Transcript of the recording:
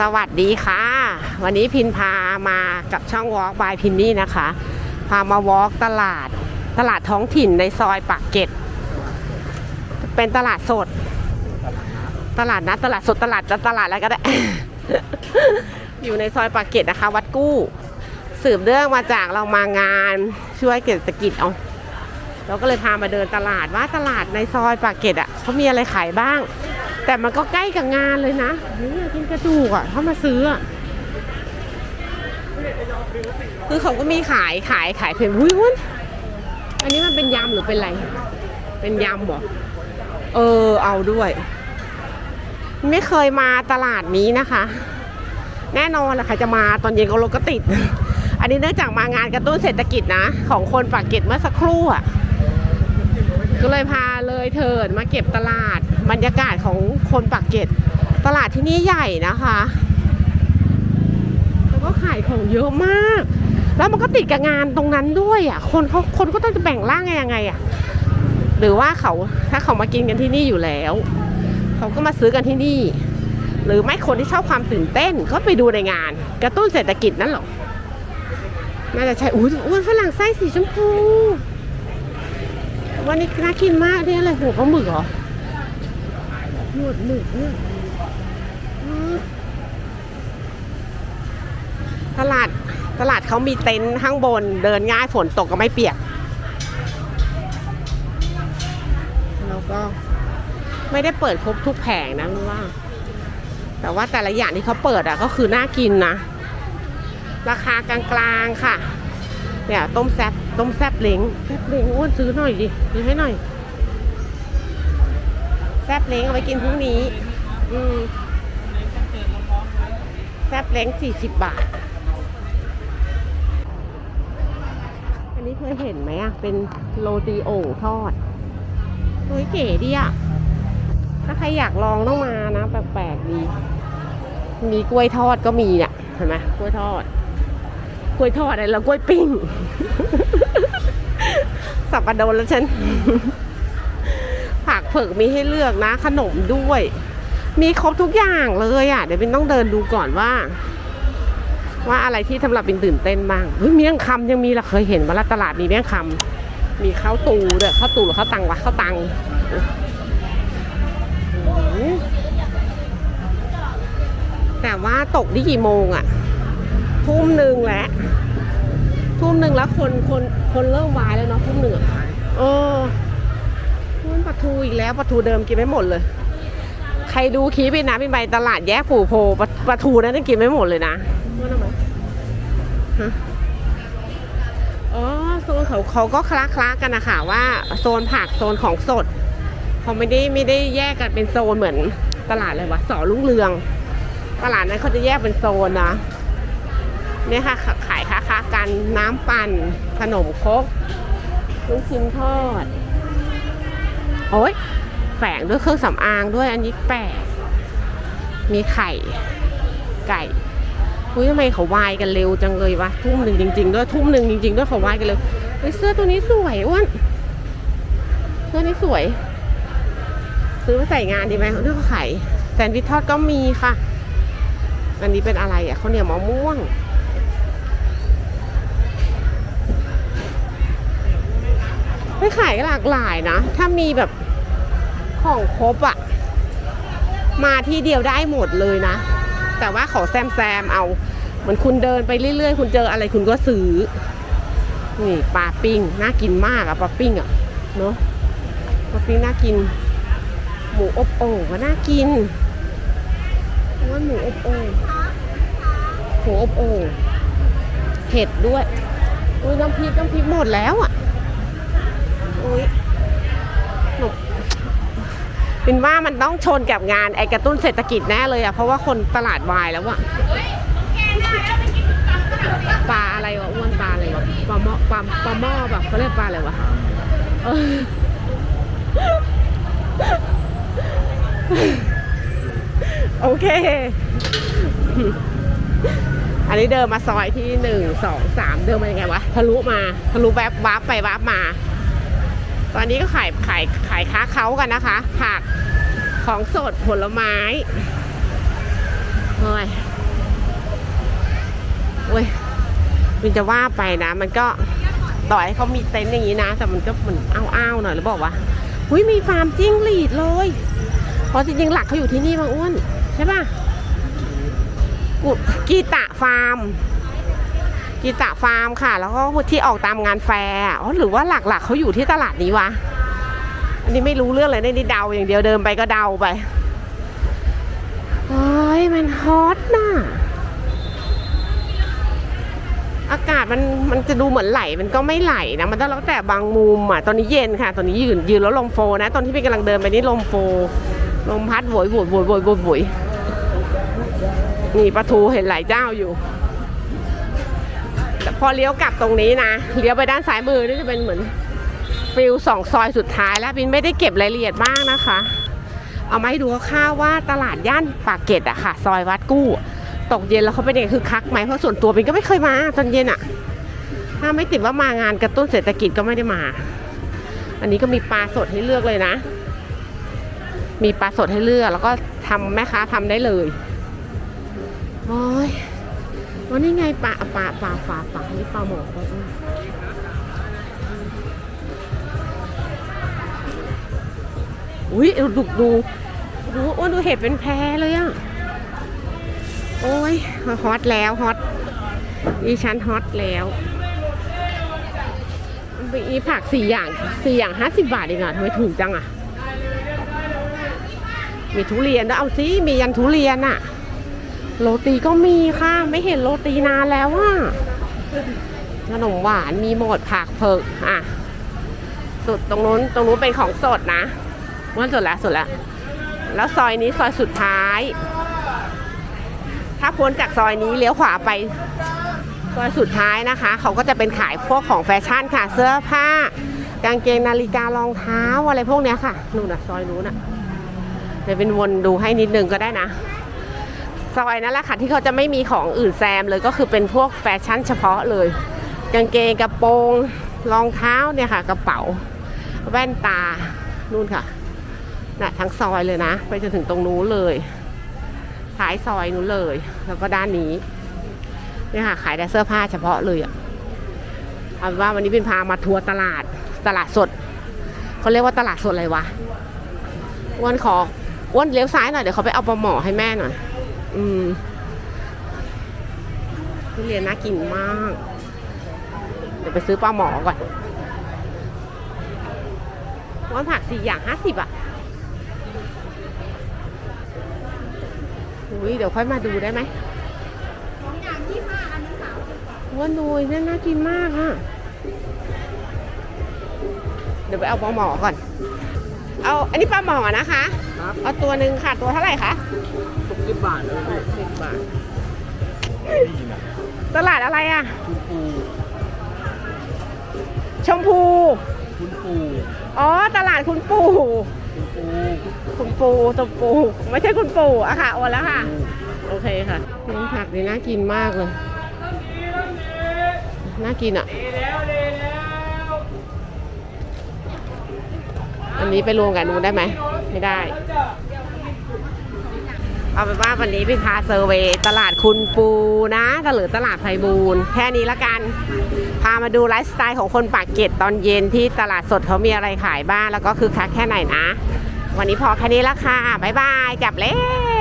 สวัสดีค่ะ วันนี้พินพามากับช่องวอล์กบายพินนี่นะคะ พามาวอล์กตลาดตลาดท้องถิ่นในซอยปากเกร็ด เป็นตลาดสด ตลาดนัดตลาดสดตลาดจะตลาดอะไรก็ได้ อยู่ในซอยปากเกร็ดนะคะ วัดกู้ สืบเรื่องมาจากเรามางานช่วยเศรษฐกิจเอาเราก็เลยพามาเดินตลาดว่าตลาดในซอยปากเกร็ดอะเขามีอะไรขายบ้าง แต่มันก็ใกล้กับงานเลยนะเฮ้ยอยากกินกระดูกอะ ถ้ามาซื้ออะคือเขาก็มีขายขายขายเพ็นหุ้ยวุ้นอันนี้มันเป็นยำหรือเป็นอะไร เป็นยำบอกเออ เอาด้วย ไม่เคยมาตลาดนี้นะคะ แน่นอนแหละใครจะมาตอนเย็นก็รถก็ติด อันนี้เนื่องจากมางานกระตุ้นเศรษฐกิจนะ ของคนปากเกร็ดเมื่อสักครู่อะ ก็เลยพา เลยเถิดมาเก็บตลาดบรรยากาศของคนปากเกร็ดตลาดที่นี่ใหญ่นะคะแล้วก็ขายของเยอะมาก แล้วมันก็ติดกับงานตรงนั้นด้วยอะคนเขาคนก็ต้องจะแบ่งร่างยังไงอะหรือว่าเขาถ้าเขามากินกันที่นี่อยู่แล้ว เขาก็มาซื้อกันที่นี่ หรือไม่คนที่ชอบความตื่นเต้นก็ไปดูในงาน กระตุ้นเศรษฐกิจนั่นหรอน่าจะใช่อ้ยอุ้ยฝรั่งไส้สีชมพู วันนี้น่ากินมากเนี่ยอะไรหัวปลาหมึกเหรอหนวดหมึกเนี่ยตลาดตลาดเขามีเต็นท์ข้างบนเดินง่ายฝนตกก็ไม่เปียก แล้วก็ไม่ได้เปิดครบทุกแผงนะว่า แต่ว่าแต่ละอย่างที่เขาเปิดอะก็คือน่ากินนะ ราคากลางๆค่ะ เนี่ยต้มแซบ ต้มแซบเล้งแซบเล้งอ้วนซื้อหน่อยดิซื้อให้หน่อย แซบเล้งเอาไว้กินพรุ่งนี้ อืมแซบเล้งสี่สิบบาท อันนี้เคยเห็นไหมอะ เป็นโรตีโอ่งทอดเฮ้ยเก๋ดีอะ ถ้าใครอยากลองต้องมานะ แปลกๆดี มีกล้วยทอดก็มีเนี่ยเห็นไหมกล้วยทอด กล้วยทอดอะไรแล้วกล้วยปิ้ง สับปะรดแล้วฉัน ผักเผือกมีให้เลือกนะ ขนมด้วย มีครบทุกอย่างเลยอะ เดี๋ยวเป็นต้องเดินดูก่อนว่า ว่าอะไรที่สำหรับเป็นตื่นเต้นบ้างเฮ้ยเมี่ยงคำยังมีเราเคยเห็นว่าตลาดมีเมี่ยงคำมีข้าวตูด้วยข้าวตูหรือข้าวตังวะข้าวตังแต่ว่าตกที่กี่โมงอะ ทุ่มหนึ่งแล้วทุ่มหนึ่งแล้วคนคนคนเริ่มวายแล้วเนาะทุ่มหนึ่งอะเออมันปลาทูอีกแล้วปลาทูเดิมกินไม่หมดเลย ใครดูคลิปพี่นะพี่ใบตลาดแยกผูโพปลาปลาทูนั้นกินไม่หมดเลยนะว่าทำไมฮะอ๋อโซนเขาเขาก็คละคละกันนะคะว่าโซนผักโซนของสดเขาไม่ได้ไม่ได้แยกกันเป็นโซนเหมือนตลาดเลยวะสอลุ่งเรือง ตลาดนั้นเขาจะแยกเป็นโซนนะ เนี่ยค่ะขายค้าค้ากันน้ำปั่นขนมครกลูกชิ้นทอด โอ้ยแฝงด้วยเครื่องสำอางด้วยอันนี้แปลกมีไข่ ไก่อุ้ยทำไมเขาวายกันเร็วจังเลยวะทุ่มหนึ่งจริง ๆ ด้วยทุ่มหนึ่งจริง ๆ ด้วยเขาวายกันเร็วเฮ้ยเสื้อตัวนี้สวยอ้วนเสื้อนี้สวย ซื้อมาใส่งานดีไหมเรื่องไข่แซนด์วิชทอดก็มีค่ะ อันนี้เป็นอะไรอะข้าวเหนียวมะม่วง ไม่ขายหลากหลายนะ ถ้ามีแบบของครบอะมาที่เดียวได้หมดเลยนะ แต่ว่าขอแซมแซมๆเอา เหมือนคุณเดินไปเรื่อยๆ คุณเจออะไรคุณก็ซื้อ นี่ปลาปิ้งน่ากินมากอะปลาปิ้งอะเนาะปลาปิ้งน่ากิน หมูอบโอ่งก็น่ากินว่าหมูอบโอ่งหมูอบโอ่งเผ็ดด้วยอุ้ยน้ำพริกน้ำพริกหมดแล้วอะ อุ้ยหนูเป็นว่ามันต้องชนกับงานไอกระตุ้นเศรษฐกิจแน่เลยอะเพราะว่าคนตลาดวายแล้วอะปลาอะไรวะอ้วนปลาอะไรวะปลาหม้อปลาปลาหม้อแบบเขาเรียกปลาอะไรวะโอเค อันนี้เดินมาซอยที่หนึ่งสองสามเดินมายังไงวะทะลุมาทะลุแวบวาร์ปไปวาร์ปมา ตอนนี้ก็ขายขายขายค้าเขากันนะคะ ผักของสดผลไม้เฮ้ยโอ้ยมันจะว่าไปนะ มันก็ต่อให้เขามีเต็นท์อย่างนี้นะ แต่มันก็เหมือนอ้าวๆหน่อยหรือบอกว่าหุ้ยมีฟาร์มจิ้งหรีดเลย เพราะจริงๆหลักเขาอยู่ที่นี่บางอ้วนใช่ป่ะกุกีตะฟาร์ม กีตะฟาร์มค่ะ แล้วก็ที่ออกตามงานแฟร์อ๋อหรือว่าหลักๆเขาอยู่ที่ตลาดนี้วะอันนี้ไม่รู้เรื่องเลยนี่เดาอย่างเดียวเดินไปก็เดาไปเฮ้ยมันฮอตน่ะอากาศมันมันจะดูเหมือนไหลมันก็ไม่ไหลนะมันต้องแล้วแต่บางมุมอะตอนนี้เย็นค่ะ ตอนนี้ยืนยืนแล้วลมโฟนะ ตอนที่พี่กำลังเดินไปนี่ลมโฟลมพัดโวยโวยโวยโวยโวยโวยนี่ปลาทูเห็นหลายเจ้าอยู่ อเลี้ยวกลับตรงนี้นะ เลี้ยวไปด้านซ้ายมือนี่จะเป็นเหมือนฟิลสองซอยสุดท้ายแล้วบินไม่ได้เก็บรายละเอียดมากนะคะ เอามาให้ดูคร่าวๆว่าตลาดย่านปากเกร็ดอะค่ะ ซอยวัดกู้ ตกเย็นแล้วเขาเป็นยังไงคือคักไหมเพราะส่วนตัวบินก็ไม่เคยมาตอนเย็นอะถ้าไม่ติดว่ามางานกระตุ้นเศรษฐกิจก็ไม่ได้มา อันนี้ก็มีปลาสดให้เลือกเลยนะ มีปลาสดให้เลือกแล้วก็ทำแม่ค้าทำได้เลยโอ้ย วันนี้ไงปลาปลาปลาปลาปลานี่ปลาหมอปลาอ้วนอุ้ยดูดูดูดูอ้วนดูเห็ดเป็นแพเลยอะ โอ้ยฮอตแล้วฮอตดิฉันฮอตแล้วมีผักสี่อย่างสี่อย่างห้าสิบบาทเองอะทำไมถูกจังอะ มีทุเรียนด้วเอาสิมียันทุเรียนอะ โรตีก็มีค่ะ ไม่เห็นโรตีนานแล้วอะขนมหวานมีหมดผักเผือกอะ สุดตรงนู้นตรงนู้นเป็นของสดนะว่าสุดแล้วสุดแล้วแล้วซอยนี้ซอยสุดท้าย ถ้าพ้นจากซอยนี้เลี้ยวขวาไปซอยสุดท้ายนะคะ เขาก็จะเป็นขายพวกของแฟชั่นค่ะ เสื้อผ้า กางเกงนาฬิการองเท้าอะไรพวกเนี้ยค่ะนู่นนะซอยนู้นนะเดี๋ยวเป็นวนดูให้นิดนึงก็ได้นะ ซอยนั่นแหละค่ะที่เขาจะไม่มีของอื่นแซมเลยก็คือเป็นพวกแฟชั่นเฉพาะเลยกางเกงกระโปรงรองเท้าเนี่ยค่ะ กระเป๋า แว่นตานู่นค่ะน่ะทั้งซอยเลยนะ ไปจนถึงตรงนู้นเลยท้ายซอยนู้นเลย แล้วก็ด้านนี้เนี่ยค่ะขายแต่เสื้อผ้าเฉพาะเลยอะเอาเป็นว่าวันนี้เป็นพามาทัวร์ตลาดตลาดสดเขาเรียกว่าตลาดสดอะไรวะอ้วนขออ้วนเลี้ยวซ้ายหน่อยเดี๋ยวเขาไปเอาปลาหมอให้แม่หน่อย อืมทุเรียนน่ากินมาก เดี๋ยวไปซื้อปลาหมอก่อนวันผักสี่อย่างห้าสิบอะอุ้ยเดี๋ยวค่อยมาดูได้ไหมสองอย่างยี่ห้าอันนี้สามว่านุยนี่น่ากินมากอะ เดี๋ยวไปเอาปลาหมอก่อน เอาอันนี้ปลาหมอนะคะครับเอาตัวหนึ่งค่ะ ตัวเท่าไหร่คะตก สิบบาทเลยสิบบาทนี่นะตลาดอะไรอะ คุณปูชมพู คุณปูอ๋อ ตลาดคุณปู่คุณปูคุณปู่ตัวปู่ไม่ใช่คุณปู่อะค่ะโอนแล้วค่ะ โอเคค่ะน้ำผักนี่น่ากินมากเลย น่ากินอะ อันนี้ไปรวมกันนูนได้ไหม ไม่ได้ เอาเป็นว่าวันนี้พี่พาเซอร์เวยตลาดคุณปูนะหรือตลาดไพบูลแค่นี้ละกัน พามาดูไลฟ์สไตล์ของคนปากเกร็ดตอนเย็นที่ตลาดสดเขามีอะไรขายบ้างแล้วก็คือคักแค่ไหนนะ วันนี้พอแค่นี้ละค่ะบ๊ายบายกลับแล้ว